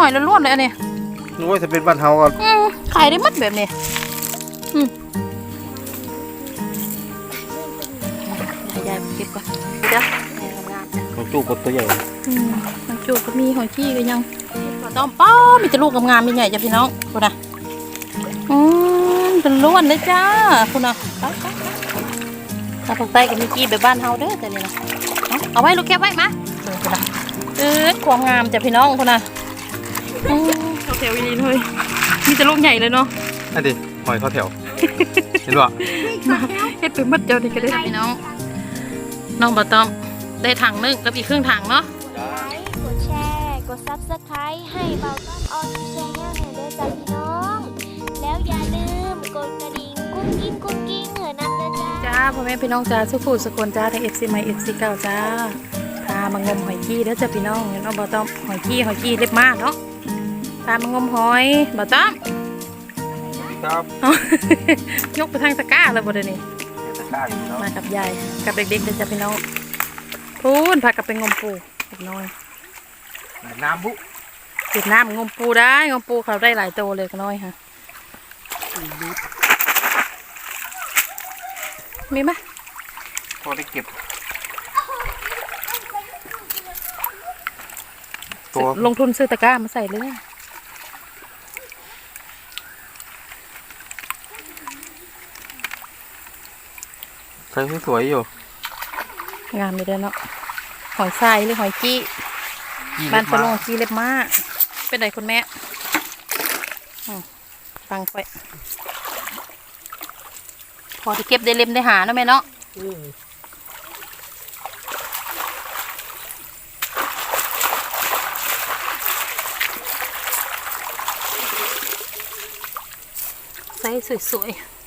หอยล้วนๆเลยอันนี้โอ้ยถ้าเป็นบ้านเฮาก็อืมขายได้หมดแบบนี้อืมยายๆเก็บก่อนเดี๋ยวแม่ทำงานจ้ะของจูบกับตัวใหญ่อืมมันจูบก็มีหอยขี้ก็ยังต้อมป้อมีแต่ลูกงามๆมีใหญ่จ้ะพี่น้องคุณนะอืมเป็นล้วนเลยจ้าคุณนะไปไปไปถ้าภาคใต้ก็มีกี้แบบบ้านเฮาเด้อแต่นี่นะเอาเอาไว้ลูกแคบไว้มาเออคุณนะเออความงามจ้ะพี่น้องคุณนะอืม เขาแถวอีนีเลยมีแต่ลูกใหญ่เลยเนาะนั่นดิหอยเข้าแถว เห็นป่ะเฮ็ดไปหมดเดียวนี่ก็ได้พี่น้อง น้องบอต้อมได้ถังหนึงกับอีกครึ่งถังเนาะไลค์กดแชร์ กด Subscribe ให้เบาต้อมออนแชนแนลเนี่ยเด้อจ้าพี่น้อง แล้วอย่าลืมกดกระดิ่งกุ้งกิ้งกุ้งกิ้งเหอะนำเด้อจ้าจ้าพ่อแม่พี่น้องจ้าสุขุสกลจ้าทั้ง FC ใหม่ FC เก่าจ้าพามางมหอยกี้เด้อจ้าพี่น้องน้องบอต้อมหอยกี้หอยกี้เล็บมากเนาะพามางมหอยบอต้อมครับเอายกไปทางตะกร้าเลยบ่เดี๋ยวนี้ตะกร้าอยู่เนาะมากับยายกับเด็กๆเด้อจ้าพี่น้องพูนพากับไปงมปูเล็กน้อยน้ำบุเวียดนามงมปูได้งมปูเขาได้หลายโตเลยก็น้อยค่ะมีไหมพอได้เก็บตัวลงทุนซื้อตะกร้ามาใส่เลย ใส่สวยๆอยู่งามเลยเด้อเนาะหอยทรายหรือหอยกี้บ้านสลงกี้เล็บมาก เป็นไงคุณแม่อืมฟังไปพอที่เก็บได้เล็มได้หาเนาะแม่เนาะใส่สวยๆ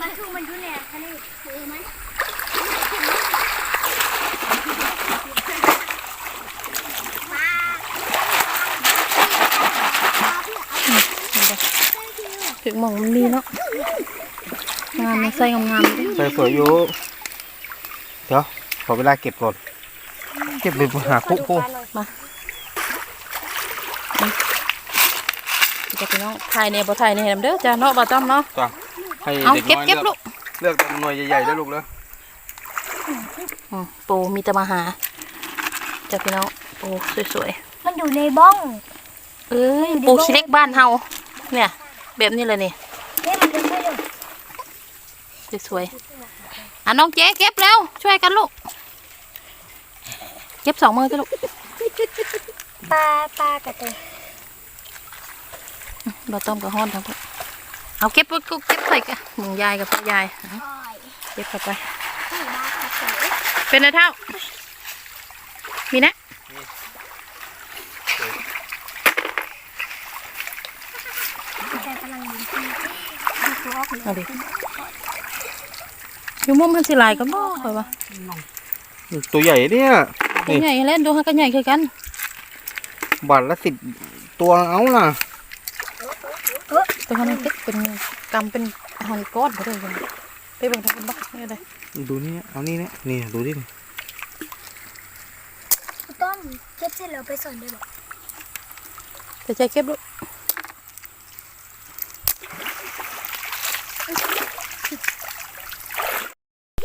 มันคือมันอยู่เนี่ยทะเลคือไหม ถึงหมองมันมีเนาะงามมันใส่งามๆเลยใส่สวยอยู่เดี๋ยวขอเวลาเก็บก่อน เก็บเลยหาคุกคุจะไปน้องถ่ายเนี่ยบ่ถ่ายเนี่ยเด้อจ้าเนาะบ่ต้อมเนาะจ้ะให้เอาเด็กเก็บน้อยเก็บเลืลูอกกเลือกแต่หน่วยใหญ่ๆได้ลูกเลยอืมปูมีแต่มาหาจ้าพี่น้องปูสวยมันอยู่ในบ้องๆเอ้ยปูขี้เล็กบ้านเฮา เนี่ย แบบนี้เลยนี่เนี่ยมันจะไม่อยู่สวยๆอะน้องเจ๊เก็บแล้ว ช่วยกันลูก เก็บสองมือจ้ะลูกปลาปลากระเตยบ่ต้อมกับฮ้อนทั้งหมดเอาเก็บไว้ก็เก็บใส่กันมึงยายกับพ่อยายเอาอ้อยเก็บเข้าไปนี่ปลากระเตยเป็นไงเท่ามีนะ แต่กำลังดีที่ดูตัวออก เลยเอาดิอยู่มุมมันสิหลายกันบ่ค่อยว่าตัวใหญ่เนี่ยตัวนี่ใหญ่เล่นดูให้กันใหญ่คือกัน บาทละสิบตัวเอาล่ะตัวนั้นเก็บเป็นกำเป็นอาหารก้อนไปเลยกันไปเบิ่งทางกันบ่นี่ได้ดูนี่เอานี่เนี่ยนี่ดูดิต้นเก็บเสร็จแล้วไปสอนด้วยหรอแต่ใจเก็บลูก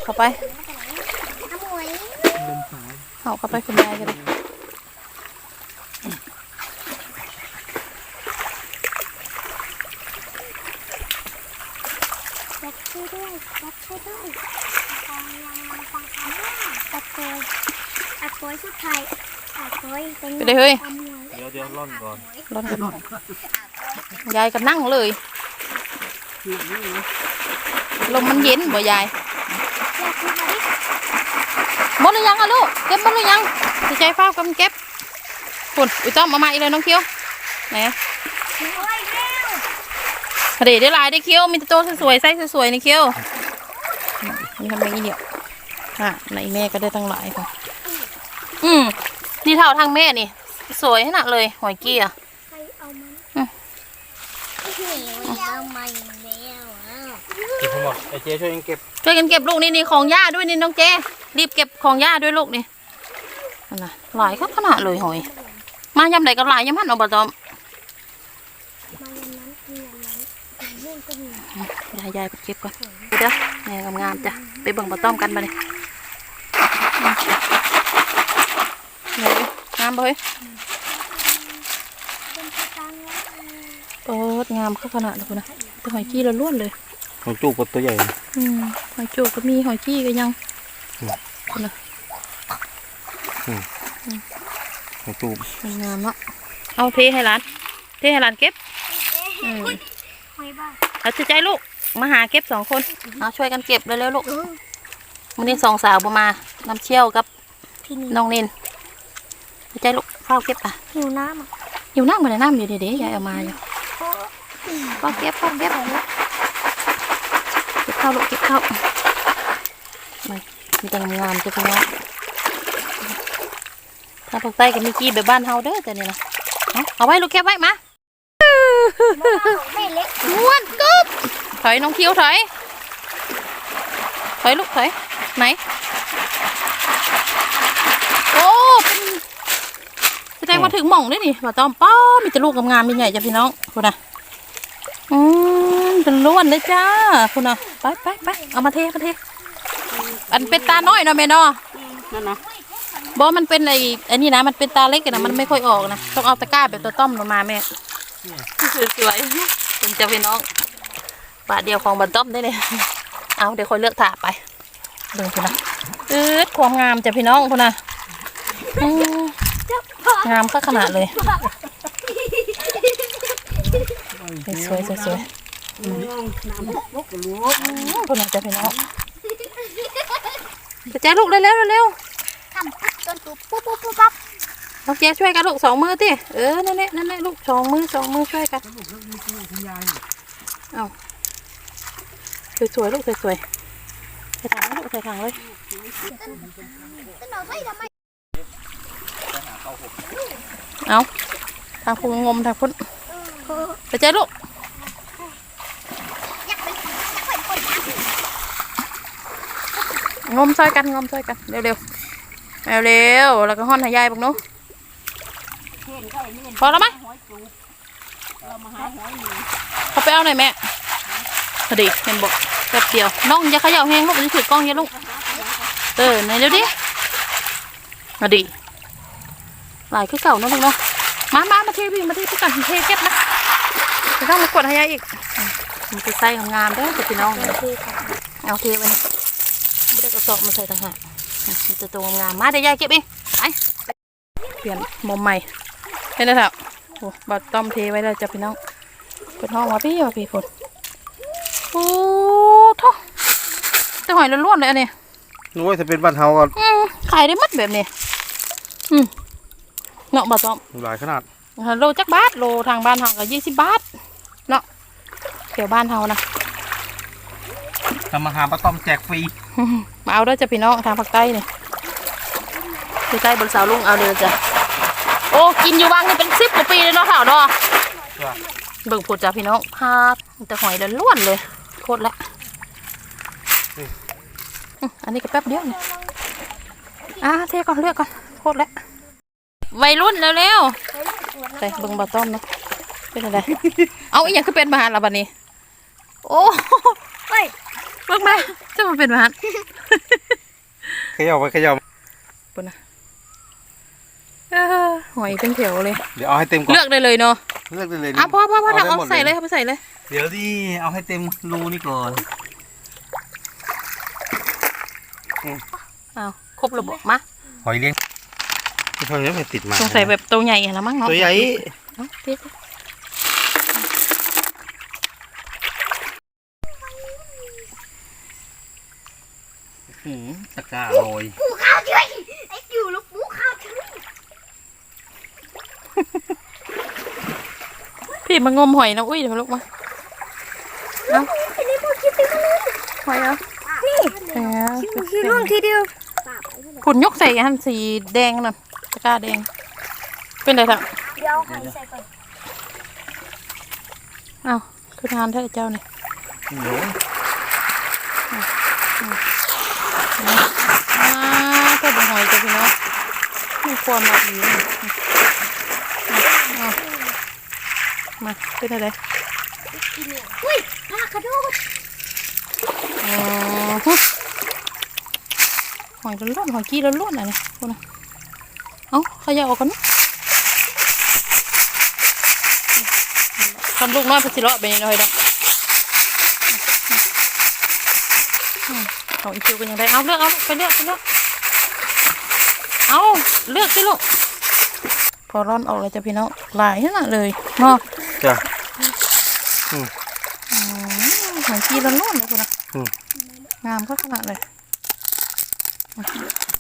เข้าไปน้ำหวยเอาเข้าไปคุณยายกันเลยรักช่วยด้วยรักช่วยด้วยฟังยังฟังคำว่าอัดโกยอัดโกยสุดท้ายอัดโกยเป็นไปเลยเฮ้ยความหวยเดี๋ยวเดี๋ยวร่อนก่อนร้อนกันยายก็นั่งเลยลมมันเย็นบ่ยาย หมดหรือยังอะลูก เก็บหมดหรือยังสิใจฟ้าวกำเก็บคุณอุ้ยต้อมมามาอีกเลยน้องเคียวไหนเร็วเดี๋ยวได้หลายได้เคียวมีต่โตวสวยๆไส้สวยๆในเคียวนี่ทำอย่างนี้เดียวอะในแม่ก็ได้ตั้งหลายค่ะ อืมนี่เท่าทางแม่นี่ สวยขนาดเลยหอยกี้อะ ใครเอามัน อืม เหนียวเอามาอีกแล้วอะ บให้ ไอเจ๊ช่วยกันเก็บช่วยกันเก็บลูกนี่นี่ของย่าด้วยนี่น้องเจรีบเก็บของย่าด้วยลูกนี่นั่นนะหลายครับขนาดเลยหอย มายำไหนก็หลายยำหันอบตอมมาอย่างนั้นมีอย่างนั้นเรื่องก็มียายยายไปเก็บก่อนเดี๋ยวแม่งามๆจ้ะไปเบิ่งบะต้อมกันมาเลยงามบ่เฮ้ยเปิดงามข้าขนาดเลยนะแต่หอยกี้เราล้วนเลย ของจูบปดตัวใหญ่อืมหอยจูบก็มีหอยกี้ก็ยังอืมคุณนะของจูบมันงามเนาะเอาเทให้ร้านเทให้ร้านเก็บอืมหอยบ้าเอาใจลูก มาหาเก็บสองคน เอาช่วยกันเก็บเร็วๆลูกวันนี้สองสาวบ่มาน้ำเชี่ยวกับพี่นี่น้องเนนเอาใจลูกเฝ้าเก็บอะหิวน้ำอะอยู่นั่งมาในน้ำอยู่เดี๋ยวๆยายเอามาอยู่เฝ้าเก็บเฝ้าเก็บเก็บเข้าลูกเก็บเข้ามามีแต่งามๆจะเป็นว่าถ้าภาคใต้ก็มีกี้แบบบ้านเฮาเด้อแต่นี่นะเอาเอาไว้ลูกเก็บไว้มาไม่เล็กม้วนกึ๊บถอยน้องคิวถอย ถอยลูกถอย ไหน โอ้เป็นแสดงว่าถึงหม่องด้วยนี่ว่าตอมป้อมีแต่ลูกงามๆมีใหญ่จ้ะพี่น้องคุณน่ะอืมเป็นล้วนเลยจ้าคุณน่ะ ไปไปไปเอามาเทมาเทอันเป็นตาน้อยเนาะแม่เนาะนั่นนะบอมันเป็นไอ้อันนี้นะมันเป็นตาเล็กอะนะมันไม่ค่อยออกนะต้องเอาตะกร้าแบบตัวต้อมลงมาแม่สวยๆเป็นเจ้าพี่น้องบาทเดียวของบันต้อมได้เลยเอาเดี๋ยวคอยเลือกถาไปเบิ่งคุณนะอืดความงามจ้ะพี่น้องคุณนะอืมงามก็ขนาดเลยสวยๆสวยๆอืม คุณนจะพี่น้องไปแจ้ลูกเร็วๆเร็วทำปุ๊บต้นปุ๊บปุ๊บปุ๊บปุ๊บปั๊บน้องแจ๊ช่วยกันลูกสองมือติเออนั่นแหละนั่นแหละลูกสองมือสองมือช่วยกันเอาสวยๆลูกสวยๆใส่ถังลูกใส่ถังเลยเอาทำไมเอางพุงงมทางพุ้นไปเจอลูก อยากไปอยากไปคนน้ำ งมช่วยกันงมช่วยกันเร็วๆเร็วๆแล้วก็ห้อนหายายบักนูพอแล้วไหมเขาไปเอาหน่อยแม่พอดีเห็นบอกแป๊บเดียวน้องอย่าเขย่าแห้งลูกจะถือกล้องเยอะลูกเออไหนเร็วดิมาดีหลายคือเก่าเนอะลูกเนาะมามามาเทวิ่มาเทพี่กันเทเก็บนะจะต้องมากดให้ยายอีกมันจะใส่งามๆด้อพี่น้องเอาเทไปนี่ ไม่ได้กระสอบมาใส่ต่างหากอะมันจะตัวงามมาเดี๋ยวยายเก็บเองไปเปลี่ยนมุมใหม่เป็นไงครับโอ้บัดต้อมเทไว้แล้วจ้ะพี่น้องเป็นห้องว่าพี่ว่าพี่คนโอ้ท่อจะหอยล้วนๆเลยอันนี้นู้ยถ้าเป็นบ้านเฮาก็อืมขายได้หมัดแบบนี้อืมเนาะบัดต้อมหลายขนาดโลจักบาทโลทางบ้านเฮาก็ยี่สิบบาทเนาะแถวบ้านเฮานะ ทำมาหาปลาต้อมแจกฟรีมาเอาเด้อจ้ะพี่น้องทางภาคใต้นี่ภาคใต้บนเสาลุงเอาเด้อจ้ะโอ้กินอยู่วังนี่เป็นสิบกว่าปีเลยเนาะข่าวเนาะเบิ่งผุดจ้ะพี่น้องพาแต่หอยแล้วล้วนเลยโคตรละอืมอันนี้ก็แป๊บเดียวนี่อะเทก่อนเลือกก่อนโคตรละวัยรุ่นเร็วๆไปเบิ่งบาต้อมเนาะเป็นอะไรเอาอีกอย่างคือเป็นมหาละบัดนี้ โอ้ เฮ้ยเบิ่งมาจะมาเป็นมหาเขย่าไปเขย่าปุ่นนะเออหอยเป็นแถวเลย เดี๋ยวเอาให้เต็มก่อน เลือกได้เลยเนาะ เลือกได้เลยอะพ่อพ่อพ่อได้ทำเอาหมดใส่เลยเอาไปใส่เลย เดี๋ยวดิเอาให้เต็มรูนี่ก่อนอ้าวครบระบบมา หอยเลี้ยงที่เขาเนี่ยมันติดมา สงสัยแบบตัวใหญ่อะนะมั้งเนาะ ตัวใหญ่ เอาเทียบ หืมตะ กร้าลอยปูข้าวช่วยไอ้อยู่ลูกปูข้าวช่วยพี่มางมหอยนะอุ้ยเดี๋ยวมาลูกมาเอาอันนี้ปูคิดไปมาเลยหอยเอานี่เออคิดร่วงทีเดียวขุนยกใส่กันสีแดงน่ะตะกร้าแดง เป็นไรทั้งเดี๋ยวใครใส่ก่อนอ้าวคือทานเท่าเจ้าเนี่ย โอ้ยความมาอีกเอามาเป็นอะไรอุ้ยปลากระโดดอ๋อฮึหอยร้อนหอยกี้ร้อนๆอะนี่พวกนะเอ้าขยะออกกันทำลูกน้อยพัชิเลาะไปนี่หน่อยดอกอืมเอาอีกคิวกันยังได้เอาเลือกเอาไปเลือกไปเลือก เอาเลือกสิลูก พอร้อนออกเลยจ้ะพี่น้องหลายขนาดเลยเนาะจ้ะอืมหอยกี้ร้อนๆเลยพวกนะอืมงามก็ขนาดเลย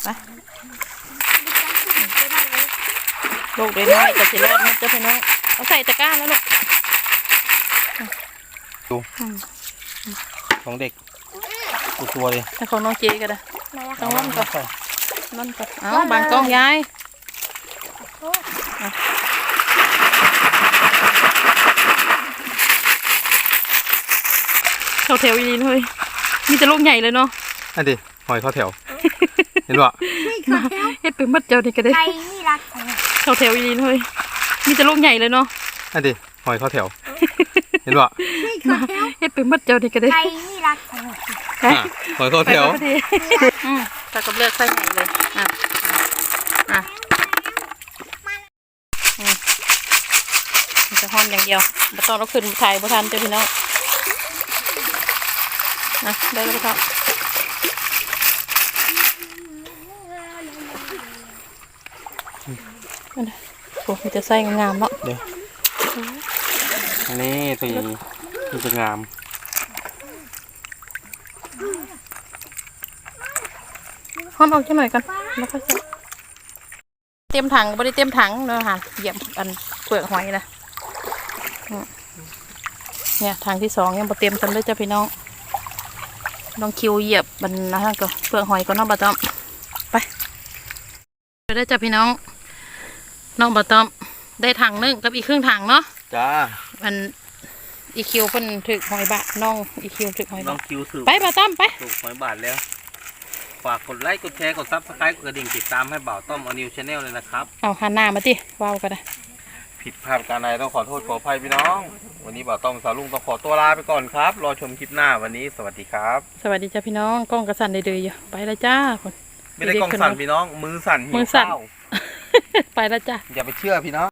ไปลูกเด็น้อยกับสิรอดมันจะพี่น้องเอาใส่ตะกร้าแล้วลูกดูอืมของเด็กตัวตัวเลยให้ของน้องเจก็ได้ไหนอะต้องร่อนก่อน ใส่ร่อนก่อนเอาบางกล้องยายเขาแถวอีลีนเฮ้ยมีแต่ลูกใหญ่เลยเนาะอันดิหอยเข้าแถว เห็นปะเฮ็ดเป็นมัดเจ้านี่ก็ได้ใครนี่รักของเขาแถวอีลีนเฮ้ยมีแต่ลูกใหญ่เลยเนาะอันดิหอยเข้าแถวเห็นปะเฮ็ดเป็นมัดเจ้านี่ก็ได้ใครนี่รักของอะหอยเข้าแถวไปก็พอดีอืมตากับเลือกไส้ใหญ่เลยอะอะอืมมันจะห้อมอย่างเดียวบ่ต้องเราขึ้นถ่ายบ่ทันเจ้าพี่น้องนะได้แล้วครับอันนี้โอ้มีแต่ไส้งามๆเนาะเดี๋ยวอั นนี้ตัวนี้มันจะงามห้อมออกจังหน่อยกันแล้วค่อยใส่เต็มถังบ่ได้เต็มถังเนาะค่ะเหยียบอันเปลือกหอยนะอืมเนี่ยถังที่สองยังบ่เต็มจำได้จ้ะพี่น้องน้องคิวเหยียบมันนะฮะก็เปลือกหอยก็น้องบะตอมไปไปได้จ้ะพี่น้องน้องบะตอมได้ถังหนึงกับอีกครึ่งถังเนาะจ้า มันอีคิวเพิ่นถึกหอยบะน้องอีคิวถึกหอยน้อบะงคิวสืบไปบะตอมไป ถูกหอยบาทแล้ว ฝากกดไลค์ กดแชร์ กดซับสไครต์กดกระดิ่งติดตามให้บ่าวต้อมอนิวชาแนลเลยนะครับ เอาหันหน้ามาติว้าวกันนะผิดพลาดการใดต้องขอโทษขออภัยพี่น้อง วันนี้บ่าวต้อมสาวลุงต้องขอตัวลาไปก่อนครับ รอชมคลิปหน้าวันนี้สวัสดีครับ สวัสดีจ้าพี่น้องกล้องกระสันเดือยๆอยู่ไปแล้วจ้าคน ไม่ได้กล้องสั่นพี่น้อง มือสั่นหิวมือสั่น ข้าว ไปแล้วจ้า อย่าไปเชื่อพี่น้อง